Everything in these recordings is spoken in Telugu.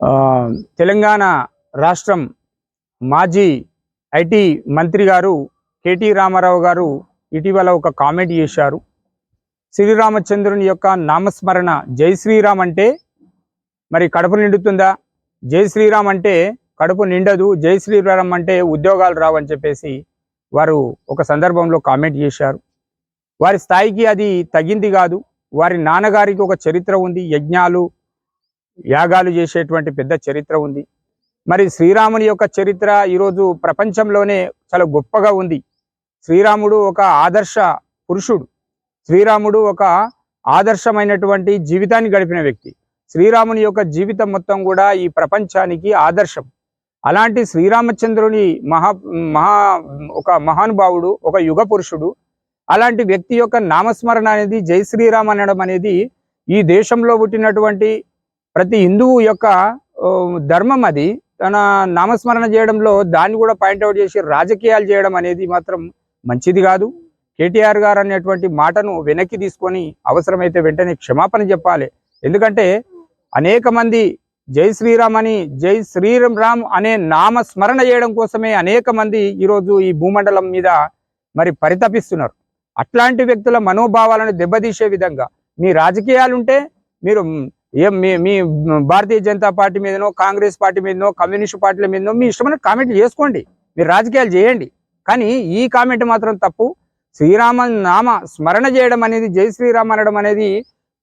ఆ, తెలంగాణ రాష్ట్రం మాజీ ఐటీ మంత్రి గారు కేటీ రామారావు గారు ఇటీవల ఒక కామెంట్ చేశారు. శ్రీరామచంద్రుని యొక్క నామస్మరణ జై శ్రీరామ్ అంటే మరి కడుపు నిండుతుందా? జై శ్రీరామ్ అంటే కడుపు నిండదు జై శ్రీరామ్ అంటే ఉద్యోగాలు రావు అని చెప్పేసి వారు ఒక సందర్భంలో కామెంట్ చేశారు. వారి స్థాయికి అది తగింది కాదు. వారి నాన్నగారికి ఒక చరిత్ర ఉంది యజ్ఞాలు యాగాలు చేసేటువంటి పెద్ద చరిత్ర ఉంది. మరి శ్రీరాముని యొక్క చరిత్ర ఈరోజు ప్రపంచంలోనే చాలా గొప్పగా ఉంది. శ్రీరాముడు ఒక ఆదర్శ పురుషుడు. శ్రీరాముడు ఒక ఆదర్శమైనటువంటి జీవితాన్ని గడిపిన వ్యక్తి. శ్రీరాముని యొక్క జీవితం మొత్తం కూడా ఈ ప్రపంచానికి ఆదర్శం. అలాంటి శ్రీరామచంద్రుని మహా మహా ఒక మహానుభావుడు ఒక యుగ పురుషుడు అలాంటి వ్యక్తి యొక్క నామస్మరణ అనేది జై శ్రీరామ్ అనడం అనేది ఈ దేశంలో పుట్టినటువంటి ప్రతి హిందువు యొక్క ధర్మం అది. తన నామస్మరణ చేయడంలో దాన్ని కూడా పాయింట్అవుట్ చేసి రాజకీయాలు చేయడం అనేది మాత్రం మంచిది కాదు. కేటీఆర్ గారు అనేటువంటి మాటను వెనక్కి తీసుకొని అవసరమైతే వెంటనే క్షమాపణ చెప్పాలి. ఎందుకంటే అనేక మంది జై శ్రీరామ్ అని జై శ్రీరామ్ రామ్ అనే నామ స్మరణ చేయడం కోసమే అనేక మంది ఈరోజు ఈ భూమండలం మీద మరి పరితపిస్తున్నారు. అట్లాంటి వ్యక్తుల మనోభావాలను దెబ్బతీసే విధంగా మీ రాజకీయాలుంటే మీరు ఏం మీ మీ భారతీయ జనతా పార్టీ మీదనో కాంగ్రెస్ పార్టీ మీదనో కమ్యూనిస్ట్ పార్టీల మీదనో మీ ఇష్టమైన కామెంట్ చేసుకోండి. మీరు రాజకీయాలు చేయండి. కానీ ఈ కామెంట్ మాత్రం తప్పు. శ్రీరామ నామ స్మరణ చేయడం అనేది జై శ్రీరామ్ అనడం అనేది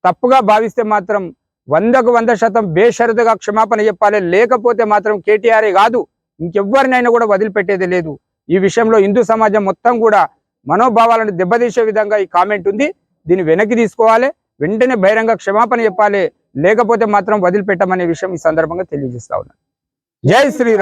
తప్పుగా భావిస్తే మాత్రం వందకు వంద శాతం బేషరతుగా క్షమాపణ చెప్పాలి. లేకపోతే మాత్రం కేటీఆరే కాదు. ఇంకెవ్వరినైనా కూడా వదిలిపెట్టేది లేదు. ఈ విషయంలో హిందూ సమాజం మొత్తం కూడా మనోభావాలను దెబ్బతీసే విధంగా ఈ కామెంట్ ఉంది. దీన్ని వెనక్కి తీసుకోవాలి. వెంటనే బహిరంగ క్షమాపణ చెప్పాలి. లేకపోతే మాత్రం వదిలిపెట్టమనే విషయం ఈ సందర్భంగా తెలియజేస్తా ఉన్నాను జై శ్రీరామ్.